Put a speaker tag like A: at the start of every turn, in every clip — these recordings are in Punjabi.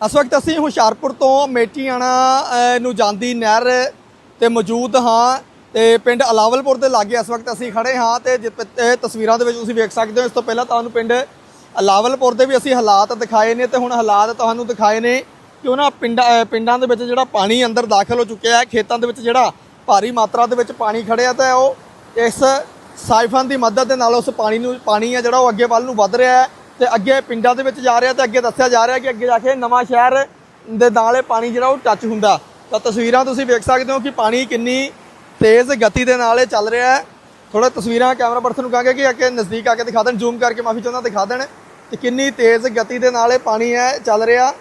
A: ਇਸ ਵਕਤ ਅਸੀਂ ਹੁਸ਼ਿਆਰਪੁਰ ਤੋਂ ਮੇਟੀਆਣਾ ਨੂੰ ਜਾਂਦੀ ਨਹਿਰ ਤੇ ਮੌਜੂਦ ਹਾਂ ਤੇ ਪਿੰਡ ਅਲਾਵਲਪੁਰ ਦੇ ਲਾਗੇ ਇਸ ਵਕਤ ਅਸੀਂ ਖੜੇ ਹਾਂ ਤੇ ਜਿ- ਤਸਵੀਰਾਂ ਦੇ ਵਿੱਚ ਤੁਸੀਂ ਵੇਖ ਸਕਦੇ ਹੋ। ਇਸ ਤੋਂ ਪਹਿਲਾਂ ਤੁਹਾਨੂੰ ਪਿੰਡ ਅਲਾਵਲਪੁਰ ਦੇ ਵੀ ਅਸੀਂ ਹਾਲਾਤ ਦਿਖਾਏ ਨੇ ਤੇ ਹੁਣ ਹਾਲਾਤ ਤੁਹਾਨੂੰ ਦਿਖਾਏ ਨੇ ਕਿ ਉਹਨਾਂ ਪਿੰਡਾਂ ਪਿੰਡਾਂ ਦੇ ਵਿੱਚ ਜਿਹੜਾ ਪਾਣੀ ਅੰਦਰ ਦਾਖਲ ਹੋ ਚੁੱਕਿਆ ਹੈ। ਖੇਤਾਂ ਦੇ ਵਿੱਚ ਜਿਹੜਾ ਭਾਰੀ ਮਾਤਰਾ ਦੇ ਵਿੱਚ ਪਾਣੀ ਖੜਿਆ ਤਾਂ ਉਹ ਇਸ ਸਾਈਫਨ ਦੀ ਮਦਦ ਦੇ ਨਾਲ ਉਸ ਪਾਣੀ ਨੂੰ, ਪਾਣੀ ਹੈ ਜਿਹੜਾ ਉਹ ਅੱਗੇ ਵੱਲ ਨੂੰ ਵੱਧ ਰਿਹਾ ਹੈ। ਤੇ ਅੱਗੇ ਪਿੰਡਾਂ ਦੇ ਵਿੱਚ ਜਾ ਰਿਹਾ ਤੇ ਅੱਗੇ ਦੱਸਿਆ ਜਾ ਰਿਹਾ ਕਿ ਅੱਗੇ ਜਾ ਕੇ ਨਵਾਂ ਸ਼ਹਿਰ ਦੇ ਨਾਲ ਇਹ ਪਾਣੀ ਜਿਹੜਾ ਉਹ ਟੱਚ ਹੁੰਦਾ। ਤਾਂ ਤਸਵੀਰਾਂ ਤੁਸੀਂ ਵੇਖ ਸਕਦੇ ਹੋ ਕਿ ਪਾਣੀ ਕਿੰਨੀ ਤੇਜ਼ ਗਤੀ ਦੇ ਨਾਲ ਇਹ ਚੱਲ ਰਿਹਾ ਹੈ। ਥੋੜਾ ਤਸਵੀਰਾਂ ਕੈਮਰਾ ਪਰਸਨ ਨੂੰ ਕਹਾਂਗੇ ਕਿ ਅੱਗੇ ਨਜ਼ਦੀਕ ਆ ਕੇ ਦਿਖਾ ਦੇਣ ਜ਼ੂਮ ਕਰਕੇ ਮਾਫੀ ਚਾਹੁੰਦਾ ਦਿਖਾ ਦੇਣ ਕਿ ਕਿੰਨੀ ਤੇਜ਼ ਗਤੀ ਦੇ ਨਾਲ ਇਹ ਪਾਣੀ ਹੈ, ਚੱਲ ਰਿਹਾ।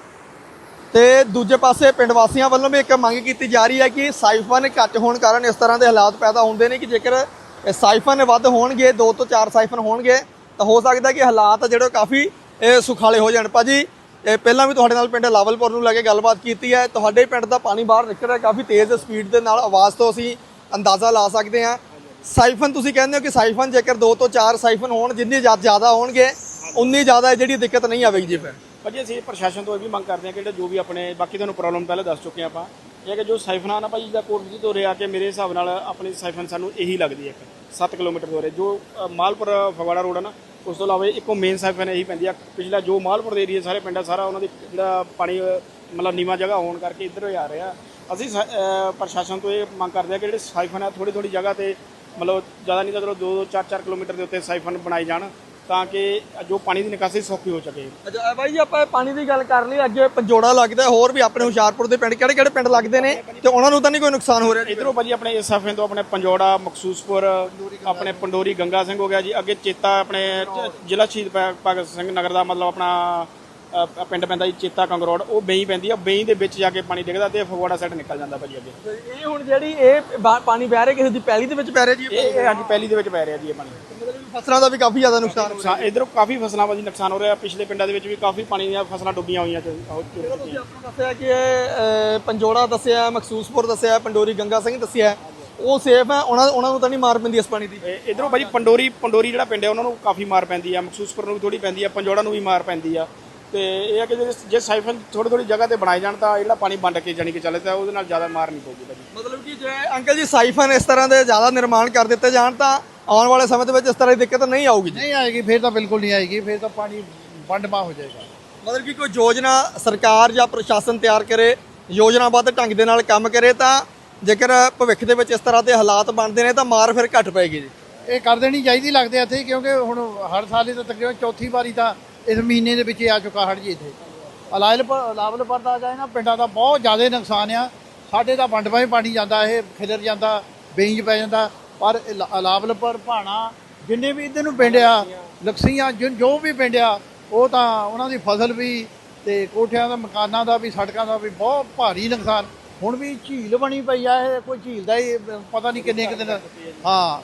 A: ਤੇ ਦੂਜੇ ਪਾਸੇ ਪਿੰਡ ਵਾਸੀਆਂ ਵੱਲੋਂ ਵੀ ਇੱਕ ਮੰਗ ਕੀਤੀ ਜਾ ਰਹੀ ਹੈ ਕਿ ਸਾਈਫਨ ਘੱਟ ਹੋਣ ਕਾਰਨ ਇਸ ਤਰ੍ਹਾਂ ਦੇ ਹਾਲਾਤ ਪੈਦਾ ਹੁੰਦੇ ਨੇ ਕਿ ਜੇਕਰ ਸਾਈਫਨ ਵੱਧ ਹੋਣਗੇ 2 ਤੋਂ 4 ਸਾਈਫਨ ਹੋਣਗੇ ਤਾਂ ਹੋ ਸਕਦਾ ਕਿ ਹਾਲਾਤ ਜਿਹੜੇ ਉਹ ਕਾਫੀ ਸੁਖਾਲੇ ਹੋ ਜਾਣ। ਭਾਜੀ, ਇਹ ਪਹਿਲਾਂ ਵੀ ਤੁਹਾਡੇ ਨਾਲ ਪਿੰਡ ਲਾਵਲਪੁਰ ਨੂੰ ਲੈ ਕੇ ਗੱਲਬਾਤ ਕੀਤੀ ਹੈ। ਤੁਹਾਡੇ ਪਿੰਡ ਦਾ ਪਾਣੀ ਬਾਹਰ ਨਿਕਲ ਰਿਹਾ, ਕਾਫੀ ਤੇਜ਼ ਸਪੀਡ ਦੇ ਨਾਲ ਆਵਾਜ਼ ਤੋਂ ਅਸੀਂ ਅੰਦਾਜ਼ਾ ਲਾ ਸਕਦੇ ਹਾਂ। ਸਾਈਫਨ ਤੁਸੀਂ ਕਹਿੰਦੇ ਹੋ ਕਿ ਸਾਈਫਨ ਜੇਕਰ 2 ਤੋਂ 4 ਸਾਈਫਨ ਹੋਣ, ਜਿੰਨੇ ਜ਼ਿਆ- ਜ਼ਿਆਦਾ ਹੋਣਗੇ, ਉਨੀ ਜ਼ਿਆਦਾ ਜਿਹੜੀ ਦਿੱਕਤ ਨਹੀਂ ਆਵੇਗੀ ਜੀ ਫਿਰ।
B: ਭਾਜੀ, ਅਸੀਂ ਪ੍ਰਸ਼ਾਸਨ ਤੋਂ ਇਹ ਵੀ ਮੰਗ ਕਰਦੇ ਹਾਂ ਕਿ ਜੋ ਵੀ ਆਪਣੇ, ਬਾਕੀ ਤੁਹਾਨੂੰ ਪ੍ਰੋਬਲਮ ਪਹਿਲਾਂ ਦੱਸ ਚੁੱਕੇ ਹਾਂ ਆਪਾਂ। ਇਹ ਹੈ ਕਿ ਜੋ ਸਾਈਫਨਾਂ ਨਾ ਭਾਜੀ ਦਾ ਕੋਟ ਜੀ ਤੋਂ ਰਿਹਾ ਕੇ ਮੇਰੇ ਹਿਸਾਬ ਨਾਲ ਆਪਣੀ ਸਾਈਫਨ ਸਾਨੂੰ ਇਹੀ ਲੱਗਦੀ ਹੈ ਇੱਕ 7 ਕਿਲੋਮੀਟਰ ਦੂਰ ਹੈ। ਜੋ ਮਾਲਪੁਰ, ਫਗਵਾੜਾ ਰੋਡ ਹੈ ਨਾ, ਉਸ ਤੋਂ ਇਲਾਵਾ ਇੱਕੋ ਮੇਨ ਸਾਈਫਨ ਇਹੀ ਪੈਂਦੀ ਆ। ਪਿਛਲਾ ਜੋ ਮਾਲਪੁਰ ਦੇ ਏਰੀਆ ਸਾਰੇ ਪਿੰਡ ਆ ਸਾਰਾ ਉਹਨਾਂ ਦੀ ਜਿਹੜਾ ਪਾਣੀ ਮਤਲਬ ਨੀਵਾਂ ਜਗ੍ਹਾ ਹੋਣ ਕਰਕੇ ਇੱਧਰ ਹੀ ਆ ਰਿਹਾ। ਅਸੀਂ ਸਾ- ਪ੍ਰਸ਼ਾਸਨ ਤੋਂ ਇਹ ਮੰਗ ਕਰਦੇ ਹਾਂ ਕਿ ਜਿਹੜੇ ਸਾਈਫਨ ਆ ਥੋੜੀ ਥੋੜੀ ਜਗ੍ਹਾ ਤੇ ਮਤਲਬ ਜ਼ਿਆਦਾ ਨਹੀਂ ਤਾਂ ਚਲੋ 2 4 4 ਕਿਲੋਮੀਟਰ ਦੇ ਉੱਤੇ ਸਾਈਫਨ ਬਣਾਏ ਜਾਣ। ਤਾਂ ਕਿ ਜੋ ਪਾਣੀ ਦੀ ਨਿਕਾਸੀ ਸੌਖੀ ਹੋ ਸਕੇ।
A: ਅੱਛਾ ਬਾਈ ਜੀ ਆਪਾਂ ਪਾਣੀ ਦੀ ਗੱਲ ਕਰ ਲਈ ਅੱਗੇ ਪੰਜੋੜਾ ਲੱਗਦਾ ਹੋਰ ਵੀ ਆਪਣੇ ਹੁਸ਼ਿਆਰਪੁਰ ਦੇ ਪਿੰਡ ਕਿਹੜੇ ਕਿਹੜੇ ਪਿੰਡ ਲੱਗਦੇ ਨੇ? ਤੇ ਉਹਨਾਂ ਨੂੰ ਤਾਂ ਨਹੀਂ ਕੋਈ ਨੁਕਸਾਨ ਹੋ ਰਿਹਾ?
B: ਇਧਰੋਂ ਭਾਜੀ ਆਪਣੇ ਇਸ ਸਫੇ ਤੋਂ ਆਪਣੇ ਪੰਜੋੜਾ ਮਕਸੂਸਪੁਰ ਆਪਣੇ ਪੰਡੋਰੀ ਗੰਗਾ ਸਿੰਘ ਹੋ ਗਿਆ ਜੀ ਅੱਗੇ ਚੇਤਾ ਆਪਣੇ ਜ਼ਿਲ੍ਹਾ ਸ਼ਹੀਦ ਭਗ- ਭਗਤ ਸਿੰਘ ਨਗਰ ਦਾ ਮਤਲਬ ਆਪਣਾ ਪਿੰਡ ਪੈਂਦਾ ਜੀ ਚੇਤਾ ਕੰਗਰੋੜ ਉਹ ਬੇਈ ਪੈਂਦੀ ਆ ਬੇਈ ਦੇ ਵਿੱਚ ਜਾ ਕੇ ਪਾਣੀ ਡਿੱਗਦਾ ਤੇ ਫਗਵਾੜਾ ਸਾਈਡ ਨਿਕਲ ਜਾਂਦਾ ਭਾਜੀ ਅੱਗੇ।
A: ਇਹ ਹੁਣ ਜਿਹੜੀ ਇਹ ਪਾਣੀ ਬਹਿ ਰਿਹਾ ਕਿਸੇ ਦੀ ਪੈਲੀ ਦੇ ਵਿੱਚ ਪੈ ਰਿਹਾ ਜੀ?
B: ਇਹ ਅੱਜ ਪਹਿਲੀ ਦੇ ਵਿੱਚ ਪੈ ਰਿਹਾ ਜੀ ਇਹ ਪਾਣੀ।
A: ਫਸਲਾਂ ਦਾ ਵੀ ਕਾਫੀ ਜ਼ਿਆਦਾ ਨੁਕਸਾਨ ਹੋ ਰਿਹਾ।
B: ਇਧਰੋਂ ਕਾਫੀ ਫਸਲਾਂ ਭਾਜੀ ਨੁਕਸਾਨ ਹੋ ਰਿਹਾ। ਪਿਛਲੇ ਪਿੰਡਾਂ ਦੇ ਵਿੱਚ ਵੀ ਕਾਫੀ ਪਾਣੀ ਦੀਆਂ ਫਸਲਾਂ ਡੁੱਬੀਆਂ ਹੋਈਆਂ ਤੇ
A: ਤੁਸੀਂ ਆਪਾਂ ਨੂੰ ਦੱਸਿਆ ਕਿ ਇਹ, ਪੰਜੋੜਾ ਦੱਸਿਆ ਮਕਸੂਸਪੁਰ ਦੱਸਿਆ ਪੰਡੋਰੀ ਗੰਗਾ ਸਿੰਘ ਦੱਸਿਆ। ਉਹ ਸੇਫ ਹੈ ਉਹਨਾਂ ਉਹਨਾਂ ਨੂੰ ਤਾਂ ਨਹੀਂ ਮਾਰ ਪੈਂਦੀ ਇਸ ਪਾਣੀ ਦੀ।
B: ਇਧਰੋਂ ਭਾਜੀ ਪੰਡੋਰੀ ਪੰਡੋਰੀ ਜਿਹੜਾ ਪਿੰਡ ਹੈ ਉਹਨਾਂ ਨੂੰ ਕਾਫੀ ਮਾਰ ਪੈਂਦੀ ਆ। ਮਕਸੂਸਪੁਰ ਨੂੰ ਵੀ ਥੋੜੀ ਪੈਂਦੀ ਆ ਪੰਜੋੜਾ ਨੂੰ ਵੀ ਮਾਰ ਪੈਂਦੀ ਆ। ਤੇ ਇਹ ਹੈ ਕਿ ਜੇ- ਜੇ ਸਾਈਫਨ ਥੋੜੀ ਥੋੜੀ ਜਗ੍ਹਾ ਤੇ ਬਣਾਏ ਜਾਣ ਤਾਂ ਜਿਹੜਾ ਪਾਣੀ ਵੰਡ ਕੇ ਜਾਣੀ ਕਿ ਚੱਲੇ ਤਾਂ ਉਹਦੇ ਨਾਲ ਜ਼ਿਆਦਾ ਮਾਰ ਨਹੀਂ ਪਊਗੀ ਭਾਜੀ।
A: ਮਤਲਬ ਕਿ ਜੇ ਅੰਕਲ ਜੀ ਸਾਈਫਨ ਇਸ ਤਰ੍ਹਾਂ ਦੇ ਜ਼ਿਆਦਾ ਨਿਰਮਾਣ ਕਰ ਦਿੱਤੇ ਜਾਣ ਤਾਂ ਆਉਣ ਵਾਲੇ ਸਮੇਂ ਦੇ ਵਿੱਚ ਇਸ ਤਰ੍ਹਾਂ ਦੀ ਦਿੱਕਤ ਨਹੀਂ ਆਊਗੀ ਜੀ।
C: ਨਹੀਂ ਆਏਗੀ ਫਿਰ ਤਾਂ ਬਿਲਕੁਲ ਨਹੀਂ ਆਏਗੀ ਫਿਰ ਤਾਂ ਪਾਣੀ ਵੰਡਮਾ ਹੋ ਜਾਏਗਾ।
A: ਮਤਲਬ ਕਿ ਕੋਈ ਯੋਜਨਾ ਸਰਕਾਰ ਜਾਂ ਪ੍ਰਸ਼ਾਸਨ ਤਿਆਰ ਕਰੇ ਯੋਜਨਾਬੱਧ ਢੰਗ ਦੇ ਨਾਲ ਕੰਮ ਕਰੇ ਤਾਂ ਜੇਕਰ ਭਵਿੱਖ ਦੇ ਵਿੱਚ ਇਸ ਤਰ੍ਹਾਂ ਦੇ ਹਾਲਾਤ ਬਣਦੇ ਨੇ ਤਾਂ ਮਾਰ ਫਿਰ ਘਟ ਪਏਗੀ ਜੀ।
C: ਇਹ ਕਰ ਦੇਣੀ ਚਾਹੀਦੀ ਲੱਗਦੇ ਇੱਥੇ ਕਿਉਂਕਿ ਹੁਣ ਹਰ ਸਾਲ ਹੀ ਤਾਂ ਤਕਰੀਬਨ ਚੌਥੀ ਵਾਰੀ ਤਾਂ ਇਸ ਮਹੀਨੇ ਦੇ ਵਿੱਚ ਹੀ ਆ ਚੁੱਕਾ ਹੜ ਜੀ ਇੱਥੇ। ਅਲਾਇਲ ਲਾਵਲ ਪਰਦਾ ਜਾਏ ਨਾ ਪਿੰਡਾਂ ਦਾ ਬਹੁਤ ਜ਼ਿਆਦਾ ਨੁਕਸਾਨ ਆ। ਸਾਡੇ ਤਾਂ ਵੰਡਵਾ ਹੀ ਪਾਣੀ ਜਾਂਦਾ ਇਹ ਖਿਲਰ ਜਾਂਦਾ ਬੇਂਜ ਪੈ ਜਾਂਦਾ। ਪਰ ਅਲਾਵਲ ਪਰ ਭਾਣਾ ਜਿੰਨੇ ਵੀ ਇੱਧਰ ਨੂੰ ਪਿੰਡ ਆ ਲਕਸੀਆਂ ਜੋ- ਜੋ ਵੀ ਪਿੰਡ ਆ ਉਹ ਤਾਂ ਉਹਨਾਂ ਦੀ ਫਸਲ ਵੀ ਤੇ ਕੋਠਿਆਂ ਦਾ ਮਕਾਨਾਂ ਦਾ ਵੀ ਸੜਕਾਂ ਦਾ ਵੀ ਬਹੁਤ ਭਾਰੀ ਨੁਕਸਾਨ। ਹੁਣ ਵੀ ਝੀਲ ਬਣੀ ਪਈ ਆ ਇਹ ਕੋਈ ਝੀਲ ਦਾ ਹੀ ਪਤਾ ਨਹੀਂ ਕਿੰਨੇ ਕੁ ਦਿਨ ਹਾਂ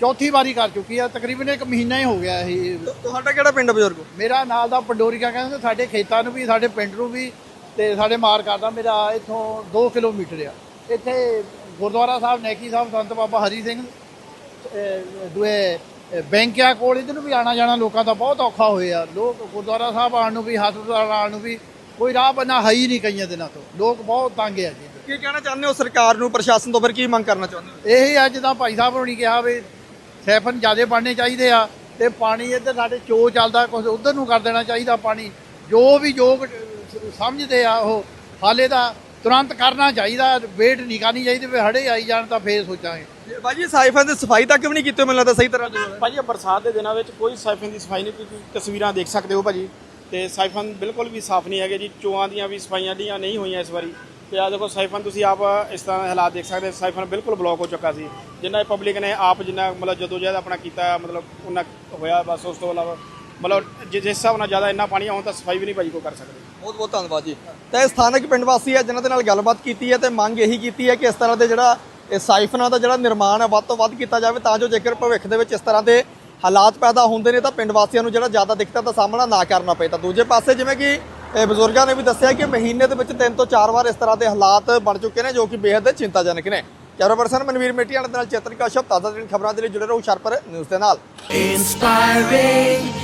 C: ਚੌਥੀ ਵਾਰੀ ਕਰ ਚੁੱਕੀ ਆ ਤਕਰੀਬਨ ਇੱਕ ਮਹੀਨਾ ਹੀ ਹੋ ਗਿਆ ਇਹ।
A: ਤੁਹਾਡਾ ਕਿਹੜਾ ਪਿੰਡ ਬਜ਼ੁਰਗੋ?
C: ਮੇਰਾ ਨਾਲ ਦਾ ਪੰਡੋਰੀਕਾ ਕਹਿੰਦੇ ਸਾਡੇ ਖੇਤਾਂ ਨੂੰ ਵੀ ਸਾਡੇ ਪਿੰਡ ਨੂੰ ਵੀ ਤੇ ਸਾਡੇ ਮਾਰ ਕਰਦਾ ਮੇਰਾ ਇੱਥੋਂ 2 ਕਿਲੋਮੀਟਰ ਆ। ਇੱਥੇ ਗੁਰਦੁਆਰਾ ਸਾਹਿਬ ਨੈਕੀ ਸਾਹਿਬ ਸੰਤ ਬਾਬਾ ਹਰੀ ਸਿੰਘ ਦੂਏ ਬੈਂਕਿਆ ਕੋਲ ਇਹਦੇ ਨੂੰ ਵੀ ਆਣਾ ਜਾਣਾ ਲੋਕਾਂ ਦਾ ਬਹੁਤ ਔਖਾ ਹੋਇਆ। ਲੋਕ ਗੁਰਦੁਆਰਾ ਸਾਹਿਬ ਆਉਣ ਨੂੰ ਵੀ ਹਸਪਤਾਲ ਆਉਣ ਨੂੰ ਵੀ ਕੋਈ ਰਾਹ ਬੰਨਾ ਹੈ ਹੀ ਨਹੀਂ ਕਈਆਂ ਦਿਨਾਂ ਤੋਂ। ਲੋਕ ਬਹੁਤ ਤੰਗ ਆ ਜੀ।
A: ਕੀ ਕਹਿਣਾ ਚਾਹੁੰਦੇ ਹੋ ਸਰਕਾਰ ਨੂੰ ਪ੍ਰਸ਼ਾਸਨ ਤੋਂ ਫਿਰ ਕੀ ਮੰਗ ਕਰਨਾ ਚਾਹੁੰਦੇ ਹੋ?
C: ਇਹੀ ਅੱਜ ਤਾਂ ਭਾਈ ਸਾਹਿਬ ਹੋਣੀ ਕਿਹਾ ਵੀ ਸੈਫਨ ਜਿਆਦੇ ਬਣਨੇ ਚਾਹੀਦੇ ਆ ਤੇ ਪਾਣੀ ਇੱਧਰ ਸਾਡੇ ਚੋ ਚੱਲਦਾ ਕੁਝ ਉਧਰ ਨੂੰ ਕਰ ਦੇਣਾ ਚਾਹੀਦਾ ਪਾਣੀ। ਜੋ ਵੀ ਯੋਗ ਸਮਝਦੇ ਆ ਉਹ ਹਾਲੇ ਤਾਂ ਤੁਰੰਤ ਕਰਨਾ ਚਾਹੀਦਾ ਵੇਟ ਨਹੀਂ ਕਰਨੀ ਚਾਹੀਦੀ ਵੀ ਹੜੇ ਆਈ ਜਾਣ ਤਾਂ ਫੇਰ ਸੋਚਾਂਗੇ।
A: ਬਾਜੀ ਸਾਈਫਾਂ ਦੀ ਸਫ਼ਾਈ ਤੱਕ ਵੀ ਨਹੀਂ ਕੀਤੀ ਮੈਨੂੰ ਲੱਗਦਾ ਸਹੀ ਤਰ੍ਹਾਂ
B: ਭਾਜੀ ਇਹ ਬਰਸਾਤ ਦੇ ਦਿਨਾਂ ਵਿੱਚ ਕੋਈ ਸਾਈਫਨ ਦੀ ਸਫ਼ਾਈ ਨਹੀਂ ਤੁਸੀਂ ਤਸਵੀਰਾਂ ਦੇਖ ਸਕਦੇ ਹੋ ਭਾਜੀ। ਤੇ ਸਾਈਫਨ ਬਿਲਕੁਲ ਵੀ ਸਾਫ਼ ਨਹੀਂ ਹੈਗੇ ਜੀ। ਚੋਆਂ ਦੀਆਂ ਵੀ ਸਫਾਈਆਂ ਦੀਆਂ ਨਹੀਂ ਹੋਈਆਂ ਇਸ ਵਾਰੀ। ਤੇ ਆ ਦੇਖੋ ਸਾਈਫਨ ਤੁਸੀਂ ਆਪ ਇਸ ਤਰ੍ਹਾਂ ਦੇ ਹਾਲਾਤ ਦੇਖ ਸਕਦੇ ਹੋ, ਸਾਈਫਨ ਬਿਲਕੁਲ ਬਲੌਕ ਹੋ ਚੁੱਕਾ ਸੀ। ਜਿੰਨਾ ਪਬਲਿਕ ਨੇ ਆਪ ਜਿੰਨਾ ਮਤਲਬ ਜਦੋਂ ਜਦ ਆਪਣਾ ਕੀਤਾ ਮਤਲਬ ਉਹਨਾਂ ਹੋਇਆ ਬਸ ਉਸ ਤੋਂ ਇਲਾਵਾ ਮਤਲਬ ਜਿ- ਜਿਸ ਹਿਸਾਬ ਨਾਲ ਜ਼ਿਆਦਾ ਇੰਨਾ ਪਾਣੀ ਆਉਣ ਤਾਂ ਸਫ਼ਾਈ ਵੀ ਨਹੀਂ ਭਾਜੀ ਕੋ ਕਰ ਸਕਦੇ।
A: ਬਹੁਤ ਬਹੁਤ ਧੰਨਵਾਦ ਜੀ। ਤਾਂ ਇਹ ਸਥਾਨਕ ਪਿੰਡ ਵਾਸੀ ਹੈ ਜਿਨ੍ਹਾਂ ਦੇ ਨਾਲ ਗੱਲਬਾਤ ਕੀਤੀ ਹੈ ਤੇ ਮੰਗ ਇਹੀ ਕੀਤੀ ਹੈ ਕਿ ਇਸ ਤਰ੍ਹਾਂ ਦੇ ਜਿਹੜਾ ਇਹ ਸਾਈਫਨਾਂ ਦਾ ਜਿਹੜਾ ਨਿਰਮਾਣ ਹੈ ਵੱਧ ਤੋਂ ਵੱਧ ਕੀਤਾ ਜਾਵੇ ਤਾਂ ਜੋ ਜੇਕਰ ਭਵਿੱਖ ਦੇ ਵਿੱਚ ਇਸ ਤਰ੍ਹਾਂ ਦੇ ਹਾਲਾਤ ਪੈਦਾ ਹੁੰਦੇ ਨੇ ਤਾਂ ਪਿੰਡ ਵਾਸੀਆਂ ਨੂੰ ਜਿਹੜਾ ਜ਼ਿਆਦਾ ਦਿੱਕਤਾਂ ਦਾ ਸਾਹਮਣਾ ਨਾ ਕਰਨਾ ਪਏ। ਤਾਂ ਦੂਜੇ ਪਾਸੇ ਜਿਵੇਂ ਕਿ ਇਹ ਬਜ਼ੁਰਗਾਂ ਨੇ ਵੀ ਦੱਸਿਆ ਕਿ ਮਹੀਨੇ ਦੇ ਵਿੱਚ ਤਿੰਨ ਤੋਂ ਚਾਰ ਵਾਰ ਇਸ ਤਰ੍ਹਾਂ ਦੇ ਹਾਲਾਤ ਬਣ ਚੁੱਕੇ ਨੇ ਜੋ ਕਿ ਬੇहद ਚਿੰਤਾਜਨਕ ਨੇ। ਕੈਮਰਾ ਪਰਸਨ ਮਨਵੀਰ ਮੇਟੀਆਂ ਦੇ ਨਾਲ ਚੇਤਨ ਕਸ਼ਪ ਤਾਜ਼ਾ ਦਿਨ ਖਬਰਾਂ ਦੇ ਲਈ ਜੁੜੇ ਰਹੋ ਹੁਸ਼ਿਆਰਪੁਰ ਨਿਊਜ਼ ਦੇ ਨਾਲ।
D: Inspiring